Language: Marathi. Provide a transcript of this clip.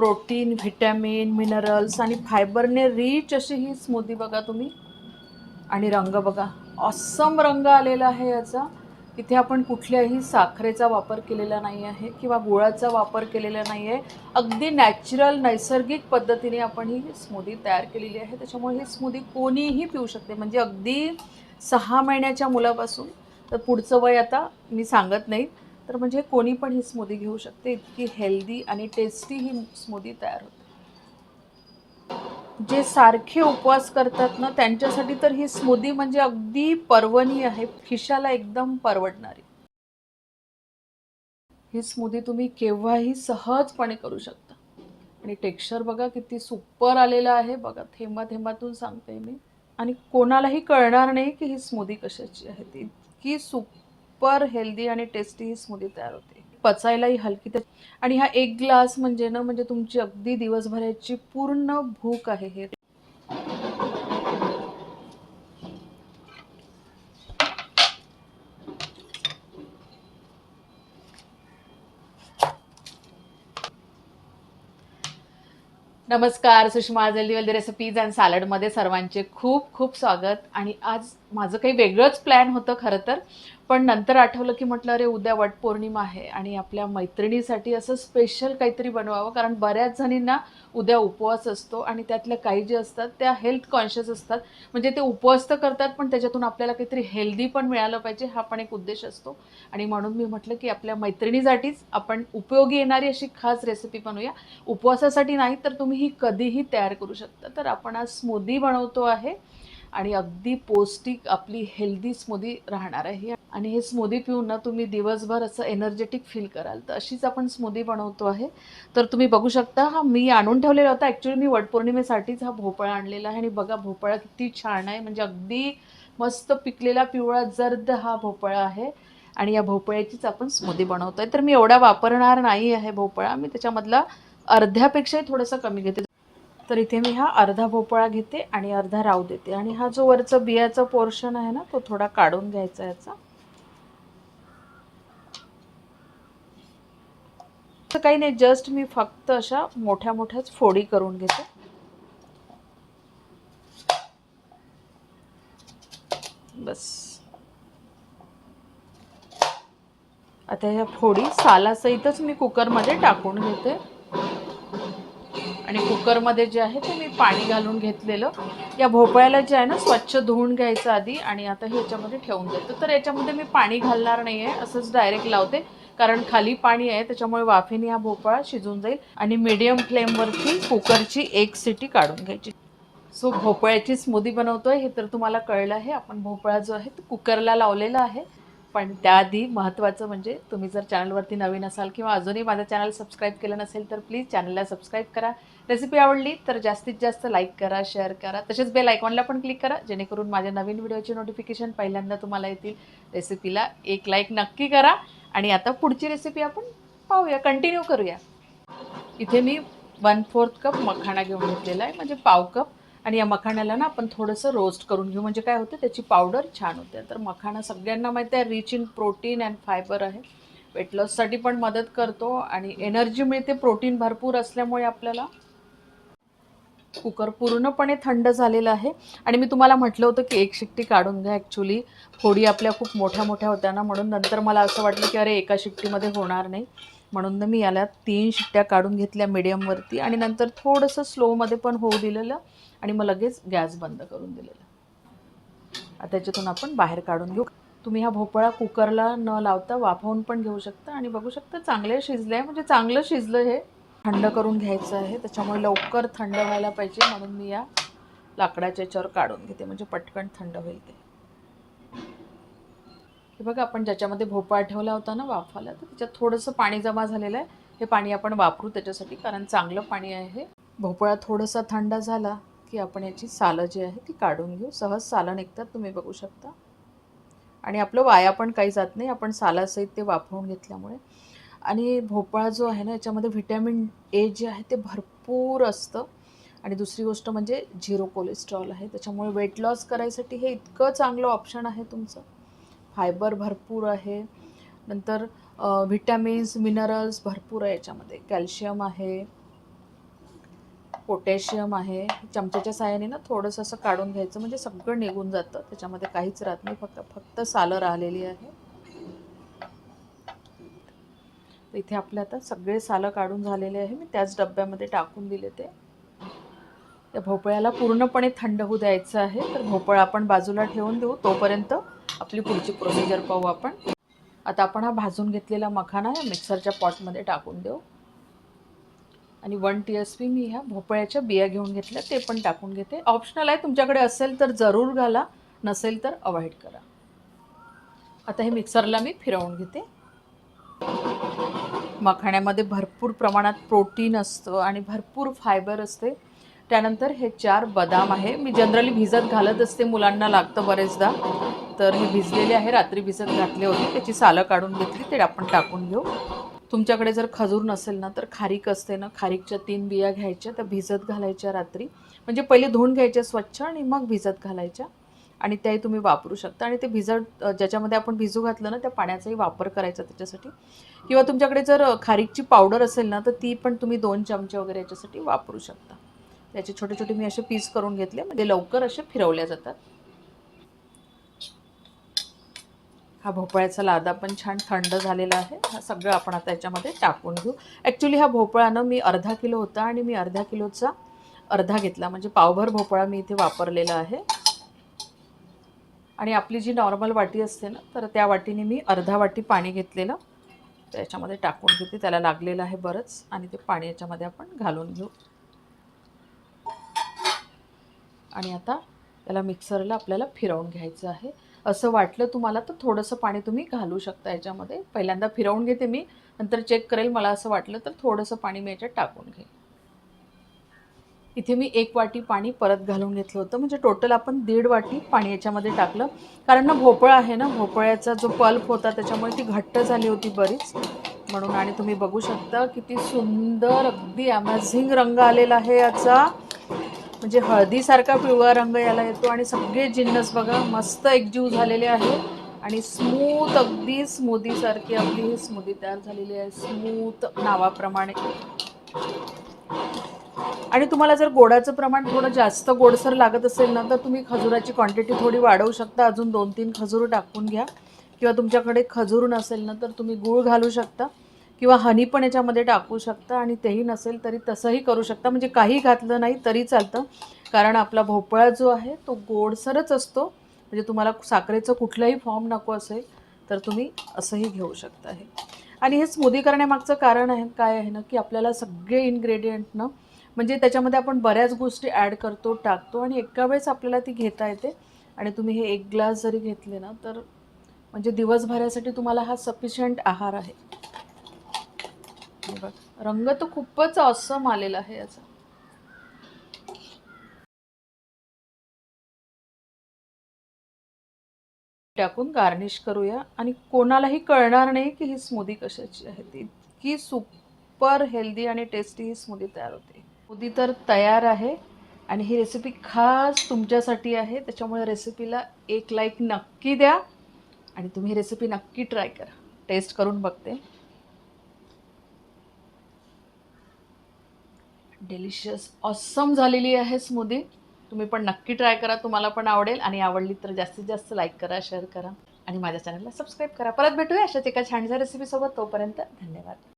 प्रोटीन व्हिटॅमिन मिनरल्स आणि फायबरने रिच अशी ही स्मूदी बघा तुम्ही. आणि रंग बघा. ऑसम रंग आलेला आहे याचा. इथे आपण कुठल्याही साखरेचा वापर केलेला नाही आहे किंवा गुळाचा वापर केलेला नाही आहे. अगदी नॅचरल नैसर्गिक पद्धतीने आपण ही स्मूदी तयार केलेली आहे. त्याच्यामुळे ही स्मूदी कोणीही पिऊ शकते. म्हणजे अगदी सहा महिन्याच्या मुलापासून. तर पुढचं वय आता मी सांगत नाही. तर म्हणजे कोणी पण ही स्मूदी घेऊ शकते इतकी हेल्दी आणि टेस्टी ही स्मूदी तयार होते. जे सारखे उपवास करतात ना त्यांच्यासाठी तर ही स्मूदी म्हणजे अगदी पर्वणी आहे खिशाला एकदम परवडणारी. ही स्मूदी तुम्ही केव्हाही सहजपणे करू शकता. आणि टेक्स्चर बघा किती सुपर आलेलं आहे बघा थेंबा थेंबातून सांगते मी. आणि कोणालाही कळणार नाही की ही स्मूदी कशाची आहे ती इतकी सुपर हेल्दी आणि टेस्टी ही स्मूदी तयार होते. पचायलाही हलकी त्या आणि हा एक ग्लास म्हणजे ना म्हणजे तुमची अगदी दिवसभराची पूर्ण भूक आहे हे. नमस्कार सुषमा जल्दीवल्दी रेसिपीज अँड सॅलडमध्ये सर्वांचे खूप खूप स्वागत. आणि आज माझं काही वेगळंच प्लॅन होतं खरं तर. पण नंतर आठवलं की म्हटलं अरे उद्या वटपौर्णिमा आहे आणि आपल्या मैत्रिणीसाठी असं स्पेशल काहीतरी बनवावं. कारण बऱ्याच जणींना उद्या उपवास असतो आणि त्यातल्या काही जे असतात त्या हेल्थ कॉन्शियस असतात. म्हणजे ते उपवास तर करतात पण त्याच्यातून आपल्याला काहीतरी हेल्दी पण मिळालं पाहिजे हा पण एक उद्देश असतो. आणि म्हणून मी म्हटलं की आपल्या मैत्रिणीसाठीच आपण उपयोगी येणारी अशी खास रेसिपी बनवूया. उपवासासाठी नाही तर तुम्ही ही कधीही तयार करू शकता. तर आपण आज स्मूदी बनवतो आहे आणि अगदी पौष्टिक आपली हेल्दी स्मूदी राहणार आहे. आणि हे स्मूदी पिऊन ना तुम्ही दिवसभर असं एनर्जेटिक फील कराल. तर अशीच आपण स्मूदी बनवतो आहे. तर तुम्ही बघू शकता हा मी आणून ठेवलेला होता. ॲक्च्युली मी वटपौर्णिमेसाठीच हा भोपळा आणलेला आहे आणि बघा भोपळा किती छान आहे. म्हणजे अगदी मस्त पिकलेला पिवळा जर्द हा भोपळा आहे. आणि या भोपळ्याचीच आपण स्मूदी आहे तर मी एवढा वापरणार नाही आहे भोपळा. मी त्याच्यामधला अर्ध्यापेक्षाही थोडंसं कमी घेते. तर इथे मी हा अर्धा भोपळा घेते आणि अर्धा राव देते. आणि हा जो वरचा बियाचा पोर्शन आहे ना तो थोडा काढून घ्यायचा याचा. असं काही नाही जस्ट मी फक्त अशा मोठ्या मोठ्याच फोडी करून घेते. बस. आता ह्या फोडी सालासहितच मी कुकरमध्ये टाकून घेते. आणि कुकरमध्ये जे आहे ते मी पाणी घालून घेतलेलं. या भोपळ्याला जे आहे ना स्वच्छ धुवून घ्यायचं आधी आणि आता ह्याच्यामध्ये ठेवून देतो. तर याच्यामध्ये मी पाणी घालणार नाही आहे असंच डायरेक्ट लावते. कारण खाली पाणी आहे त्याच्यामुळे वाफेने हा भोपळा शिजून जाईल आणि मीडियम फ्लेमवरती कुकरची एक सिटी काढून घ्यायची. सो भोपळ्याची स्मूदी बनवतोय हे तर तुम्हाला कळलं आहे. आपण भोपळा जो आहे तो कुकरला लावलेला आहे. पण त्याआधी महत्त्वाचं म्हणजे तुम्ही जर चॅनलवरती नवीन असाल किंवा अजूनही माझं चॅनल सबस्क्राईब केलं नसेल तर प्लीज चॅनलला सबस्क्राईब करा. रेसिपी आवडली तर जास्तीत जास्त लाईक करा शेअर करा. तसेच बेल आयकॉनला पण क्लिक करा जेणेकरून माझ्या नवीन व्हिडिओची नोटिफिकेशन पहिल्यांदा तुम्हाला येतील. रेसिपीला एक लाईक नक्की करा. आणि आता पुढची रेसिपी आपण पाहूया कंटिन्यू करूया. इथे मी वन फोर्थ कप मखाणा घेऊन घेतलेला आहे म्हणजे पाव कप आणि या मखाण्याला ना आपण थोडंसं रोस्ट करून घेऊ. म्हणजे काय होतं त्याची पावडर छान होते. तर मखाणा सगळ्यांना माहिती आहे rich in protein and fibre आहे. वेट लॉससाठी पण मदत करतो आणि एनर्जी मिळते प्रोटीन भरपूर असल्यामुळे आपल्याला. कुकर पूर्णपणे थंड झालेलं आहे. आणि मी तुम्हाला म्हटलं होतं की एक शिट्टी काढून घ्या ॲक्च्युली फोडी आपल्या खूप मोठ्या मोठ्या होत्या ना म्हणून नंतर मला असं वाटलं की अरे एका शिट्टीमध्ये होणार नाही. म्हणून मी याला तीन शिट्ट्या काढून घेतल्या मिडियमवरती आणि नंतर थोडंसं स्लोमध्ये पण होऊ दिलेलं आणि मग लगेच गॅस बंद करून दिलेलं. आता त्याच्यातून आपण बाहेर काढून घेऊ. तुम्ही हा भोपळा कुकरला न लावता वाफवून पण घेऊ शकता आणि बघू शकता चांगले शिजले आहे म्हणजे चांगलं शिजलं हे. थंड करून घ्यायचं आहे. त्याच्यामुळे लवकर थंड व्हायला पाहिजे. म्हणून मी या लाकडाच्या याच्यावर काढून घेते. म्हणजे पटकन थंड होईल ते. हे बघा आपण ज्याच्यामध्ये भोपळा ठेवला होता ना वाफाला तर त्याच्यात थोडंसं पाणी जमा झालेलं आहे. हे पाणी आपण वापरू त्याच्यासाठी कारण चांगलं पाणी आहे. भोपळा थोडासा थंड झाला की आपण याची सालं जी आहे ती काढून घेऊ. सहज सालं निघतात तुम्ही बघू शकता. आणि आपलं वाया पण काही जात नाही. आपण सालासहित ते वापरून घेतल्यामुळे. आणि भोपळा जो आहे ना याच्यामध्ये व्हिटॅमिन ए जे आहे ते भरपूर असतं. आणि दुसरी गोष्ट म्हणजे झिरो कोलेस्ट्रॉल आहे. त्याच्यामुळे वेट लॉस करायसाठी हे इतकं चांगलं ऑप्शन आहे तुमचं. फायबर भरपूर आहे. नंतर व्हिटॅमिन्स मिनरल्स भरपूर आहे याच्यामध्ये. कॅल्शियम आहे. पोटॅशियम आहे. चमच्याच्या साहाय्याने ना थोडंसं असं काढून घ्यायचं. म्हणजे सगळं निघून जातं. त्याच्यामध्ये काहीच राहत नाही. फक्त फक्त सालं राहिलेली आहे. तर इथे आपले आता सगळे सालं काढून झालेले आहे. मी त्याच डब्यामध्ये टाकून दिले ते. त्या भोपळ्याला पूर्णपणे थंड होऊ द्यायचं आहे. तर भोपळा आपण बाजूला ठेवून देऊ. तोपर्यंत आपली पुढची प्रोसिजर पाहू आपण. आता आपण हा भाजून घेतलेला मखाना या मिक्सरच्या पॉटमध्ये टाकून देऊ. आणि वन टी एस पी मी ह्या भोपळ्याच्या बिया घेऊन घेतल्या. ते पण टाकून घेते. ऑप्शनल आहे. तुमच्याकडे असेल तर जरूर घाला. नसेल तर अवॉइड करा. आता हे मिक्सरला मी फिरवून घेते. मखाण्यामध्ये भरपूर प्रमाणात प्रोटीन असतं आणि भरपूर फायबर असते. त्यानंतर हे चार बदाम आहे. मी जनरली भिजत घालत असते मुलांना लागतं बरेचदा. तर हे भिजलेले आहे. रात्री भिजत घातले होते. त्याची सालं काढून घेतली. ते आपण टाकून घेऊ. तुमच्याकडे जर खजूर नसेल ना तर खारीक असते ना. खारीकच्या तीन बिया घ्यायच्या त्या भिजत घालायच्या रात्री. म्हणजे पहिले धुवून घ्यायच्या स्वच्छ आणि मग भिजत घालायच्या. आणि त्याही तुम्ही वापरू शकता. आणि ते भिजत ज्याच्यामध्ये आपण भिजू घातलं ना त्या पाण्याचाही वापर करायचा त्याच्यासाठी. किंवा तुमच्याकडे जर खारीकची पावडर असेल ना तर ती पण तुम्ही दोन चमचे वगैरे याच्यासाठी वापरू शकता. त्याचे छोटे छोटे मी असे पीस करून घेतले. म्हणजे लवकर असे फिरवल्या जातात. हा भोपळ्याचा लादा पण छान थंड झालेला आहे. हा सगळं आपण आता याच्यामध्ये टाकून घेऊ. ॲक्च्युली हा भोपळानं मी अर्धा किलो होता आणि मी अर्धा किलोचा अर्धा घेतला. म्हणजे पावभर भोपळा मी इथे वापरलेला आहे. आणि आपली जी नॉर्मल वाटी असते ना तर त्या वाटीने मी अर्धा वाटी पाणी घेतलेलं. त्याच्यामध्ये टाकून घेते. त्याला लागलेलं आहे बरंच. आणि ते पाणी याच्यामध्ये आपण घालून घेऊ. आणि आता त्याला मिक्सरला आपल्याला फिरवून घ्यायचं आहे. असं वाटलं तुम्हाला तर थोडंसं पाणी तुम्ही घालू शकता याच्यामध्ये. पहिल्यांदा फिरवून घेते मी. नंतर चेक करेल. मला असं वाटलं तर थोडंसं पाणी मी याच्यात टाकून घेईन इथे मी एक वाटी पाणी परत घालून घेतलं होतं. म्हणजे टोटल आपण दीड वाटी पाणी याच्यामध्ये टाकलं. कारण ना भोपळा आहे ना भोपळ्याचा जो पल्प होता त्याच्यामुळे ती घट्ट झाली होती बरीच. म्हणून आणि तुम्ही बघू शकता किती सुंदर अगदी अमेझिंग रंग आलेला आहे याचा. म्हणजे हळदीसारखा पिवळा रंग याला येतो आणि सगळे जिन्नस बघा मस्त एकजीव झालेले आहे. आणि स्मूथ अगदी स्मूदीसारखी अगदी ही स्मूदी तयार झालेली आहे. स्मूथ नावाप्रमाणे. आणि तुम्हाला जर गोडाचं प्रमाण थोडं जास्त गोडसर लागत असेल ना तर तुम्ही खजुराची क्वांटिटी थोडी वाढवू शकता. अजून दोन तीन खजूर टाकून घ्या. किंवा तुमच्याकडे खजूर नसेल ना तर तुम्ही गूळ घालू शकता. किंवा हनी पण याच्यामध्ये टाकू शकता आणि तेही नसेल तरी तसंही करू शकता. म्हणजे काही घातलं नाही तरी चालतं. कारण आपला भोपळा जो आहे तो गोडसरच असतो. म्हणजे तुम्हाला साखरेचं कुठलाही फॉर्म नको असेल तर तुम्ही असंही घेऊ शकता हे. आणि हे स्मूदी करण्यामागचं कारण आहे काय आहे ना की आपल्याला सगळे इन्ग्रेडियंटनं म्हणजे त्याच्यामध्ये आपण बऱ्याच गोष्टी ॲड करतो टाकतो आणि एका वेळेस आपल्याला ती घेता येते. आणि तुम्ही हे एक ग्लास जरी घेतले ना तर म्हणजे दिवसभरासाठी तुम्हाला हा सफिशियंट आहार आहे. रंग तर खूपच ऑसम आलेला आहे याचा. टाकून गार्निश करूया आणि कोणालाही कळणार नाही की ही स्मूदी कशाची आहे. ती इतकी सुपर हेल्दी आणि टेस्टी ही स्मूदी तयार होते. स्मूदी तर तयार आहे आणि ही रेसिपी खास तुमच्यासाठी आहे. त्याच्यामुळे रेसिपीला एक लाईक नक्की द्या आणि तुम्ही रेसिपी नक्की ट्राय करा. टेस्ट करून बघते. डेलिशियस ऑसम झालेली आहे स्मूदी तुम्ही पण नक्की ट्राय करा. तुम्हाला पण आवडेल आणि आवडली तर जास्तीत जास्त लाईक करा शेअर करा. आणि माझ्या चॅनलला सबस्क्राईब करा. परत भेटूया अशाच एका छानशा रेसिपीसोबत तोपर्यंत धन्यवाद.